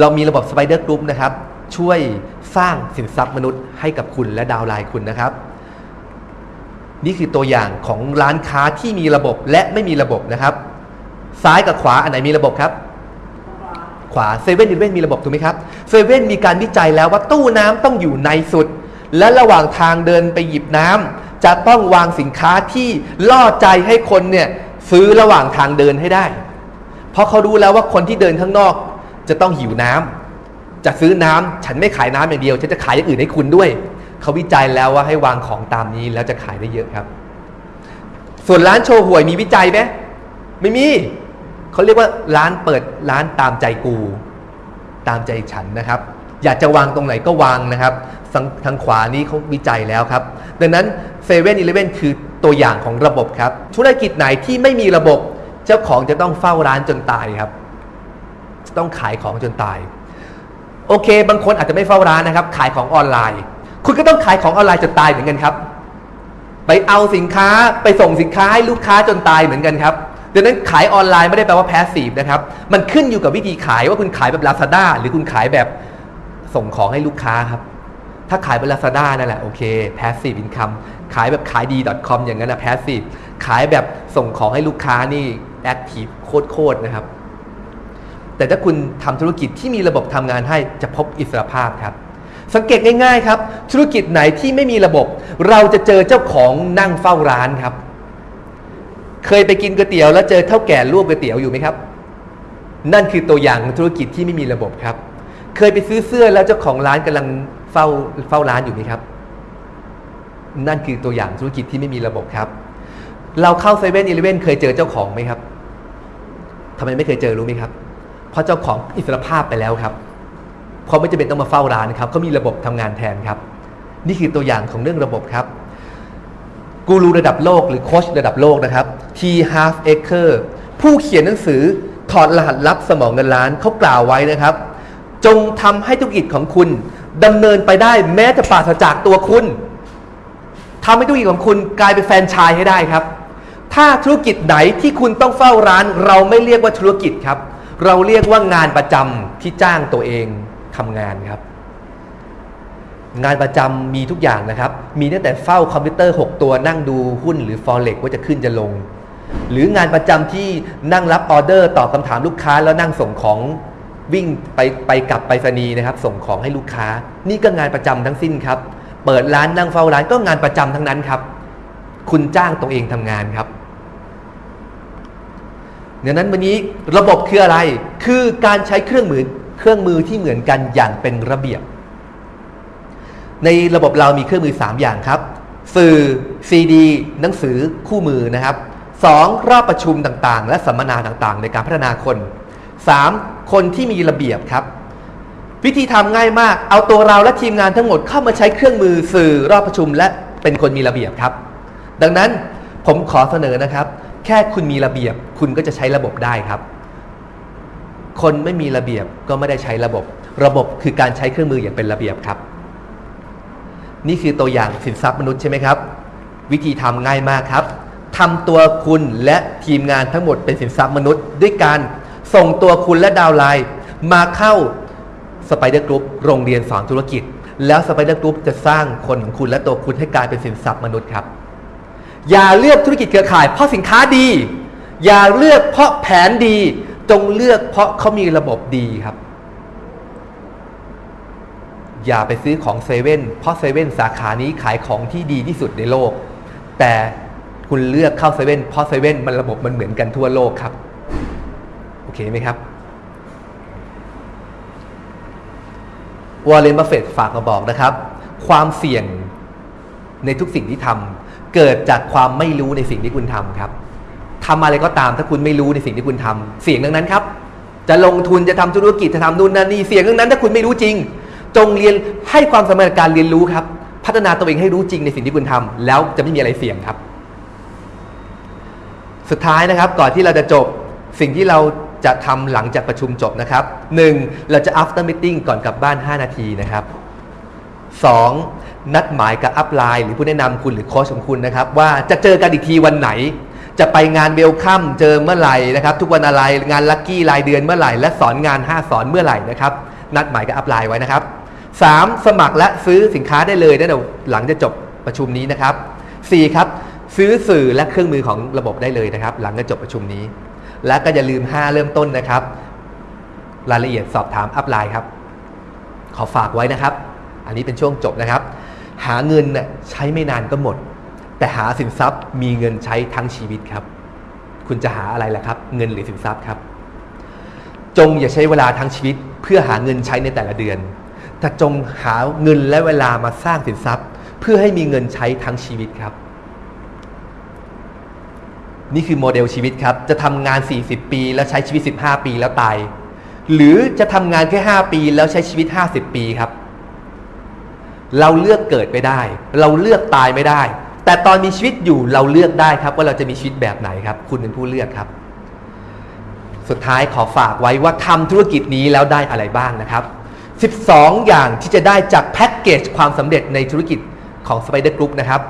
เรามีระบบ Spider Group นะครับ ช่วยสร้างสินทรัพย์มนุษย์ให้กับคุณและดาวไลน์คุณนะครับ นี่คือตัวอย่างของร้านค้าที่มีระบบและไม่มีระบบนะครับ ซ้ายกับขวาอันไหนมีระบบครับ ขวาเซเว่นอีเลเว่นมีระบบถูกไหมครับเซเว่นมีการวิจัยแล้วว่าตู้น้ำต้องอยู่ในสุด และระหว่างทางเดินไปหยิบน้ำจะต้องวางสินค้าที่ล่อใจให้คนเนี่ยซื้อระหว่างทางเดินให้ได้ เพราะเขารู้แล้วว่าคนที่เดินข้างนอก จะต้องหิวน้ำจะซื้อน้ำฉันไม่ขายน้ำอย่างเดียว ฉันจะขายอย่างอื่นให้คุณด้วย เขาวิจัยแล้วว่าให้วางของตามนี้แล้วจะขายได้เยอะครับ ส่วนร้านโชว์หวยมีวิจัยไหมไม่มีเขาเรียกว่าร้านเปิดร้านตามใจกู ตามใจฉันนะครับ อยากจะวางตรงไหนก็วางนะครับทางทางขวานี้เขาวิจัยแล้วครับ ดังนั้นเซเว่นอีเลเว่นคือตัวอย่างของระบบครับ ธุรกิจไหนที่ไม่มีระบบ เจ้าของจะต้องเฝ้าร้านจนตายครับ ต้องขายของจนตาย โอเค บางคนอาจจะไม่เฝ้าร้านนะครับ ขายของออนไลน์ คุณก็ต้องขายของออนไลน์จนตายเหมือนกันครับ ไปเอาสินค้าไปส่งสินค้าให้ลูกค้าจนตายเหมือนกันครับดังนั้นขายออนไลน์ไม่ได้แปลว่าแพสซีฟนะครับ มันขึ้นอยู่กับวิธีขายว่าคุณขายแบบ Lazada หรือคุณขายแบบส่งของให้ลูกค้าครับ ถ้าขายเป็น Lazada นั่นแหละโอเค passive income ขายแบบขายดี .com อย่างนั้นนะ passive ขายแบบส่งของให้ลูกค้านี่ active โคตรๆนะครับ แต่ถ้าคุณทำธุรกิจที่มีระบบทำงานให้จะพบอิสรภาพครับ สังเกตง่ายๆครับ ธุรกิจไหนที่ไม่มีระบบ เราจะเจอเจ้าของนั่งเฝ้าร้านครับ เคยไปกินก๋วยเตี๋ยวแล้วเจอเท่าแก่ลวกก๋วยเตี๋ยวอยู่ไหมครับ นั่นคือตัวอย่างของธุรกิจที่ไม่มีระบบครับ เคยไปซื้อเสื้อแล้วเจ้าของร้านกำลังเฝ้าเฝ้าร้านอยู่ไหมครับ นั่นคือตัวอย่างธุรกิจที่ไม่มีระบบครับ เราเข้าเซเว่นอีเลเว่นเคยเจอเจ้าของไหมครับทำไมไม่เคยเจอรู้ไหมครับ ราะเจ้าของอิสรภาพไปแล้วครับเขาไม่จำเป็นต้องมาเฝ้าร้านครับเขามีระบบทำงานแทนครับ นี่คือตัวอย่างของเรื่องระบบครับกูรูระดับโลกหรือโค้ชระดับโลกนะครับ T Half Acre ผู้เขียนหนังสือถอดรหัสลับสมองเงินล้านเขากล่าวไว้นะครับ จงทำให้ธุรกิจของคุณดำเนินไปได้แม้จะปราศจากตัวคุณทำให้ธุรกิจของคุณกลายเป็นแฟนชส์ให้ได้ครับ ถ้าธุรกิจไหนที่คุณต้องเฝ้าร้าน เราไม่เรียกว่าธุรกิจครับ เราเรียกว่างานประจำที่จ้างตัวเองทำงานครับ งานประจำมีทุกอย่างนะครับ มีตั้งแต่เฝ้าคอมพิวเตอร์ 6 ตัวนั่งดูหุ้นหรือ forex ว่าจะขึ้นจะลง หรืองานประจำที่นั่งรับออเดอร์ตอบคำถามลูกค้าแล้วนั่งส่งของวิ่งไปไปกลับไปรษณีย์นะครับ ส่งของให้ลูกค้า นี่ก็งานประจำทั้งสิ้นครับ เปิดร้านนั่งเฝ้าร้านก็งานประจำทั้งนั้นครับ คุณจ้างตัวเองทำงานครับ ดังนั้นวันนี้ระบบคืออะไร คือการใช้เครื่องมือเครื่องมือที่เหมือนกันอย่างเป็นระเบียบ ในระบบเรามีเครื่องมือ 3 อย่างครับ สื่อ CD หนังสือคู่มือนะครับ 2. รอบประชุมต่างๆ และสัมมนาต่างๆ ในการพัฒนาคน 3. คนที่มีระเบียบครับ วิธีทำง่ายมาก เอาตัวเราและทีมงานทั้งหมดเข้ามาใช้เครื่องมือสื่อรอบประชุม และเป็นคนมีระเบียบครับ ดังนั้นผมขอเสนอนะครับ แค่คุณมีระเบียบ คุณก็จะใช้ระบบได้ครับ คนไม่มีระเบียบก็ไม่ได้ใช้ระบบ ระบบคือการใช้เครื่องมืออย่างเป็นระเบียบครับ นี่คือตัวอย่างสินทรัพย์มนุษย์ใช่ไหมครับ วิธีทำง่ายมากครับทำตัวคุณและทีมงานทั้งหมดเป็นสินทรัพย์มนุษย์ ด้วยการส่งตัวคุณและดาวไลน์มาเข้าสไปเดอร์กรุ๊ปโรงเรียนสอนธุรกิจ แล้วสไปเดอร์กรุ๊ปจะสร้างคนของคุณและตัวคุณให้กลายเป็นสินทรัพย์มนุษย์ครับ อย่าเลือกธุรกิจเครือข่าย เพราะสินค้าดี อย่าเลือกเพราะแผนดี จงเลือกเพราะเขามีระบบดีครับ อย่าไปซื้อของเซเว่นเพราะเซเว่นสาขานี้ขายของที่ดีที่สุดในโลก แต่คุณเลือกเข้าเซเว่นเพราะเซเว่นมันระบบมันเหมือนกันทั่วโลกครับ โอเคไหมครับวอร์เรนบัฟเฟตฝากมาบอกนะครับ ความเสี่ยงในทุกสิ่งที่ทำ เกิดจากความไม่รู้ในสิ่งที่คุณทำครับทำอะไรก็ตามถ้าคุณไม่รู้ในสิ่งที่คุณทำเสี่ยงดังนั้นครับ จะลงทุนจะทำธุรกิจจะทำนู่นนั่นนี่เสี่ยงดังนั้น ถ้าคุณไม่รู้จริง จงเรียนให้ความสำคัญกับการเรียนรู้ครับ พัฒนาตัวเองให้รู้จริงในสิ่งที่คุณทำแล้วจะไม่มีอะไรเสี่ยงครับ สุดท้ายนะครับ ก่อนที่เราจะจบสิ่งที่เราจะทำหลังจากประชุมจบนะครับ 1. เราจะ after meeting ก่อนกลับบ้าน 5 นาทีนะครับ 2. นัดหมายกับอัพไลน์หรือผู้แนะนำคุณหรือโค้ชของคุณนะครับว่าจะเจอกันอีกทีวันไหน จะไปงานเวลคัมเจอเมื่อไหร่นะครับ ทุกวันอะไรงานลัคกี้รายเดือนเมื่อไหร่ และสอนงาน 5 สอนเมื่อไหร่นะครับ นัดหมายกับอัพไลน์ไว้นะครับ 3. สมัครและซื้อสินค้าได้เลยตั้งแต่หลังจะจบประชุมนี้นะครับ 4. ครับซื้อสื่อและเครื่องมือของระบบได้เลยนะครับ หลังจะจบประชุมนี้ และก็อย่าลืม 5 เริ่มต้นนะครับ รายละเอียดสอบถามอัพไลน์ครับ ขอฝากไว้นะครับ อันนี้เป็นช่วงจบนะครับ หาเงินน่ะใช้ไม่นานก็หมด แต่หาสินทรัพย์มีเงินใช้ทั้งชีวิตครับ คุณจะหาอะไรล่ะครับ เงินหรือสินทรัพย์ครับ จงอย่าใช้เวลาทั้งชีวิต เพื่อหาเงินใช้ในแต่ละเดือน แต่จงหาเงินและเวลามาสร้างสินทรัพย์ เพื่อให้มีเงินใช้ทั้งชีวิตครับ นี่คือโมเดลชีวิตครับ จะทำงาน 40 ปี แล้วใช้ชีวิต 15 ปีแล้วตาย หรือจะทำงานแค่ 5 ปี แล้วใช้ชีวิต 50 ปีครับ เราเลือกเกิดไม่ได้ เราเลือกตายไม่ได้ แต่ตอนมีชีวิตอยู่เราเลือกได้ครับ ว่าเราจะมีชีวิตแบบไหนครับ คุณเป็นผู้เลือกครับ สุดท้ายขอฝากไว้ว่าทำธุรกิจนี้แล้วได้อะไรบ้างนะครับ 12 อย่างที่จะได้จากแพ็กเกจความสำเร็จในธุรกิจของ Spider Group นะครับ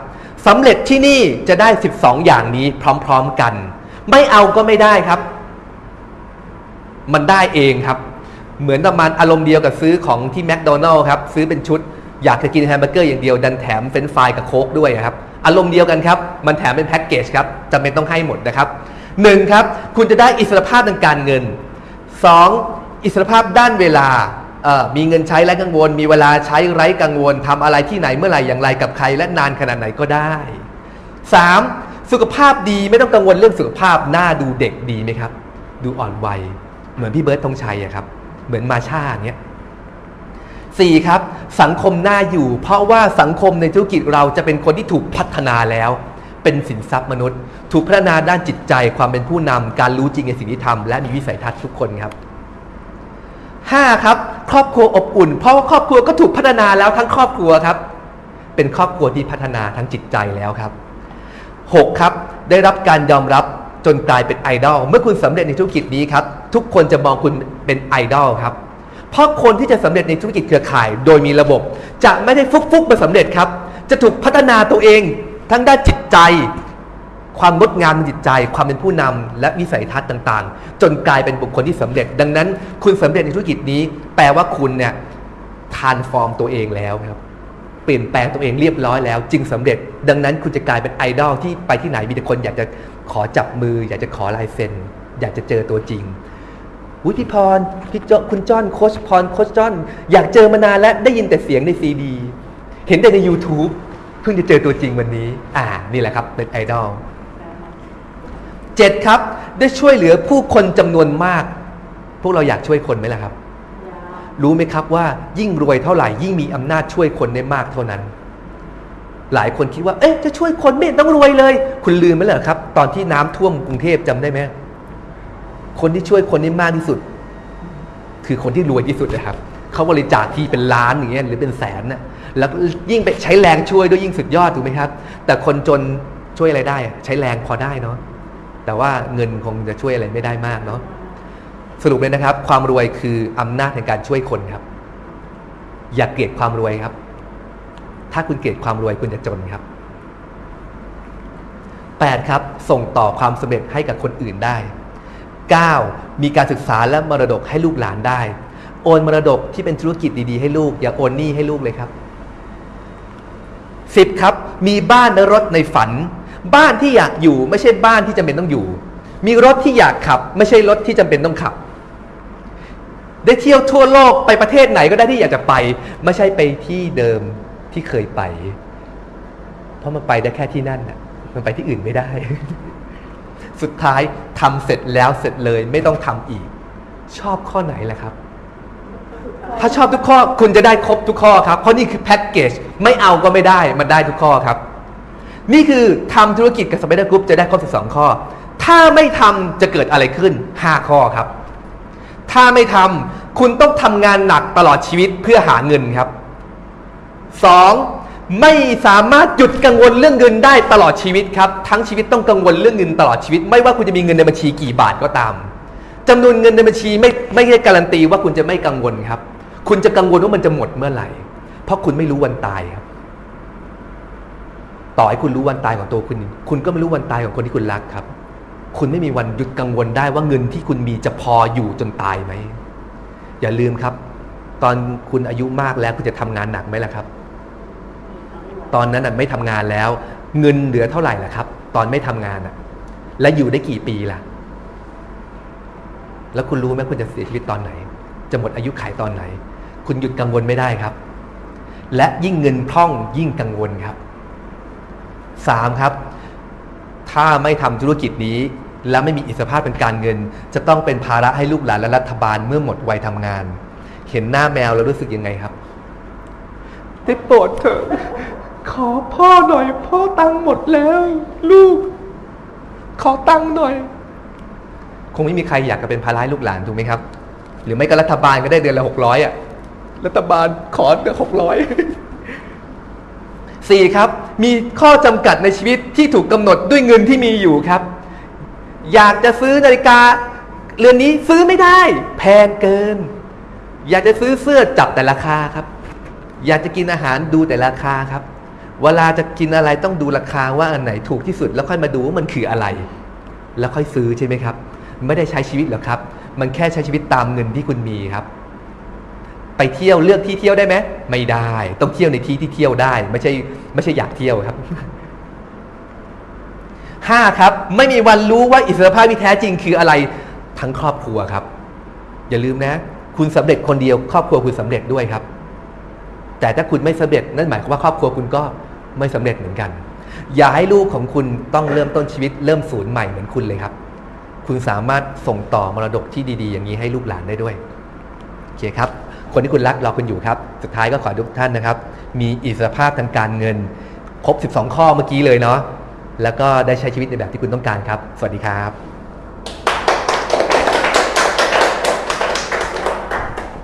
สำเร็จที่นี่จะได้ 12 อย่างนี้พร้อมๆกัน ไม่เอาก็ไม่ได้ครับ มันได้เองครับ เหมือนประมาณอารมณ์เดียวกับซื้อของที่แมคโดนัลล์ครับ ซื้อเป็นชุด อยากจะกินแฮมเบอร์เกอร์อย่างเดียวดันแถมเฟรนช์ฟรายกับโค้กด้วยครับอารมณ์เดียวกันครับมันแถมเป็นแพ็กเกจครับจำเป็นต้องให้หมดนะครับหนึ่งครับคุณจะได้อิสรภาพทางการเงิน 2. อิสรภาพด้านเวลาเอ่อมีเงินใช้ไร้กังวล มีเวลาใช้ไร้กังวลทำอะไรที่ไหนเมื่อไหร่อย่างไรกับใครและนานขนาดไหนก็ได้ 3. สุขภาพดีไม่ต้องกังวลเรื่องสุขภาพหน้าดูเด็กดีไหมครับ ดูอ่อนวัย เหมือนพี่เบิร์ตธงชัยอะครับ เหมือนมาชาอย่างเงี้ยสี่ครับ สังคมน่าอยู่ เพราะว่าสังคมในธุรกิจเราจะเป็นคนที่ถูกพัฒนาแล้ว เป็นสินทรัพย์มนุษย์ ถูกพัฒนาด้านจิตใจความเป็นผู้นำการรู้จริงในสิ่งที่ทำและมีวิสัยทัศน์ทุกคนครับห้าครับ ครอบครัวอบอุ่น เพราะว่าครอบครัวก็ถูกพัฒนาแล้วทั้งครอบครัวครับ เป็นครอบครัวที่พัฒนาทั้งจิตใจแล้วครับ 6 ครับได้รับการยอมรับจนกลายเป็นไอดอลเมื่อคุณสำเร็จในธุรกิจนี้ครับทุกคนจะมองคุณเป็นไอดอลครับ เพราะคนที่จะสำเร็จในธุรกิจเครือข่าย โดยมีระบบ จะไม่ได้ฟุกๆมาสำเร็จครับ จะถูกพัฒนาตัวเอง ทั้งด้านจิตใจ ความงดงามในจิตใจ ความเป็นผู้นำและวิสัยทัศน์ต่างๆ จนกลายเป็นบุคคลที่สำเร็จ ดังนั้น คุณสำเร็จในธุรกิจนี้ แปลว่าคุณเนี่ยทานฟอร์มตัวเองแล้วครับเปลี่ยนแปลงตัวเองเรียบร้อยแล้วจึงสำเร็จ ดังนั้นคุณจะกลายเป็นไอดอลที่ไปที่ไหนมีแต่คนอยากจะขอจับมือ อยากจะขอลายเซ็นอยากจะเจอตัวจริง อุ้ยพี่พรพี่จคุณจ้อนโคชพรโคชจ้อน อยากเจอมานานแล้วได้ยินแต่เสียงในซีดี เห็นแต่ใน YouTube เพิ่งจะเจอตัวจริงวันนี้ อ่า นี่แหละครับเป็นไอดอลเจ็ดครับ ได้ช่วยเหลือผู้คนจำนวนมาก พวกเราอยากช่วยคนไหมล่ะครับ รู้ไหมครับว่ายิ่งรวยเท่าไหร่ยิ่งมีอำนาจช่วยคนได้มากเท่านั้น หลายคนคิดว่า เอ๊ะ จะช่วยคนไม่เห็นต้องรวยเลย คุณลืมไหมเหรอครับ ตอนที่น้ำท่วมกรุงเทพจำได้ไหม คนที่ช่วยคนได้มากที่สุด คือคนที่รวยที่สุดนะครับเขาบริจาคที่เป็นล้านอย่างเงี้ยหรือเป็นแสนน่ะแล้วยิ่งไปใช้แรงช่วยด้วยยิ่งสุดยอดถูกไหมครับ แต่คนจนช่วยอะไรได้ ใช้แรงพอได้เนาะแต่ว่าเงินคงจะช่วยอะไรไม่ได้มากเนาะสรุปเลยนะครับ ความรวยคืออำนาจในการช่วยคนครับ อย่าเกลียดความรวยครับ ถ้าคุณเกลียดความรวยคุณจะจนครับ 8. ครับ ส่งต่อความสำเร็จให้กับคนอื่นได้ 9. มีการศึกษาและมรดกให้ลูกหลานได้ โอนมรดกที่เป็นธุรกิจดีๆ ให้ลูก อย่าโอนหนี้ให้ลูกเลยครับ 10. ครับ มีบ้านและรถในฝัน บ้านที่อยากอยู่ไม่ใช่บ้านที่จำเป็นต้องอยู่ มีรถที่อยากขับ ไม่ใช่รถที่จำเป็นต้องขับ ได้เที่ยวทั่วโลกไปประเทศไหนก็ได้ที่อยากจะไป ไม่ใช่ไปที่เดิมที่เคยไป เพราะมันไปได้แค่ที่นั่นน่ะมันไปที่อื่นไม่ได้ สุดท้ายทำเสร็จแล้วเสร็จเลยไม่ต้องทำอีก ชอบข้อไหนล่ะครับ ถ้าชอบทุกข้อคุณจะได้ครบทุกข้อครับ เพราะนี่คือแพ็กเกจไม่เอาก็ไม่ได้มันได้ทุกข้อครับ นี่คือทำธุรกิจกับสไปเดอร์กรุ๊ปจะได้ครบ 12 ข้อ ถ้าไม่ทำจะเกิดอะไรขึ้น 5 ข้อครับ ถ้าไม่ทำคุณต้องทำงานหนักตลอดชีวิตเพื่อหาเงินครับ 2. ไม่สามารถหยุดกังวลเรื่องเงินได้ตลอดชีวิตครับ ทั้งชีวิตต้องกังวลเรื่องเงินตลอดชีวิต ไม่ว่าคุณจะมีเงินในบัญชีกี่บาทก็ตามจำนวนเงินในบัญชีไม่ไม่ได้การันตีว่าคุณจะไม่กังวลครับ คุณจะกังวลว่ามันจะหมดเมื่อไหร่ เพราะคุณไม่รู้วันตายครับ ต่อให้คุณรู้วันตายของตัวคุณ คุณก็ไม่รู้วันตายของคนที่คุณรักครับ คุณไม่มีวันหยุดกังวลได้ว่าเงินที่คุณมีจะพออยู่จนตายไหมอย่าลืมครับ ตอนคุณอายุมากแล้วคุณจะทำงานหนักไหมล่ะครับ ตอนนั้นน่ะไม่ทำงานแล้ว เงินเหลือเท่าไหร่ล่ะครับ ตอนไม่ทำงานอะ และอยู่ได้กี่ปีล่ะ แล้วคุณรู้ไหมคุณจะเสียชีวิตตอนไหน จะหมดอายุขัยตอนไหน คุณหยุดกังวลไม่ได้ครับ และยิ่งเงินพร่องยิ่งกังวลครับสามครับ ถ้าไม่ทำธุรกิจนี้ และไม่มีอิสรภาพเป็นการเงิน จะต้องเป็นภาระให้ลูกหลานและรัฐบาลเมื่อหมดวัยทำงาน เห็นหน้าแมวแล้วรู้สึกยังไงครับได้โปรดเถอะ อพ่อหน่อย พ่อตังค์หมดแล้ว ลูก ขอตังค์หน่อย คงไม่มีใครอยากจะเป็นภาระให้ลูกหลานถูกไหมครับ หรือไม่ก็รัฐบาลก็ได้เดือนละหกร้อยอะรัฐบาลขอเดือนหกร้อยสี่ครับมีข้อจำกัดในชีวิตที่ถูกกำหนดด้วยเงินที่มีอยู่ครับ อยากจะซื้อนาฬิกาเรือนนี้ซื้อไม่ได้ แพงเกิน อยากจะซื้อเสื้อจับแต่ราคาครับ อยากจะกินอาหารดูแต่ราคาครับ เวลาจะกินอะไรต้องดูราคาว่าอันไหนถูกที่สุด แล้วค่อยมาดูว่ามันคืออะไร แล้วค่อยซื้อใช่ไหมครับ ไม่ได้ใช้ชีวิตหรอกครับ มันแค่ใช้ชีวิตตามเงินที่คุณมีครับ ไปเที่ยวเลือกที่เที่ยวได้ไหมไม่ได้ ต้องเที่ยวในที่ที่เที่ยวได้ ไม่ใช่ไม่ใช่อยากเที่ยวครับห้าครับ ไม่มีวันรู้ว่าอิสรภาพที่แท้จริงคืออะไรทั้งครอบครัวครับ อย่าลืมนะ คุณสำเร็จคนเดียว ครอบครัวคุณสำเร็จด้วยครับแต่ถ้าคุณไม่สำเร็จนั่นหมายความว่าครอบครัวคุณก็ ไม่สำเร็จเหมือนกัน อย่าให้ลูกของคุณต้องเริ่มต้นชีวิตเริ่มศูนย์ใหม่เหมือนคุณเลยครับ คุณสามารถส่งต่อมรดกที่ดีๆ อย่างนี้ให้ลูกหลานได้ด้วยโอเคครับ คนที่คุณรักรอคุณอยู่ครับ สุดท้ายก็ขอทุกท่านนะครับ มีอิสรภาพทางการเงิน ครบ 12 ข้อเมื่อกี้เลยเนาะแล้วก็ได้ใช้ชีวิตในแบบที่คุณต้องการครับ สวัสดีครับ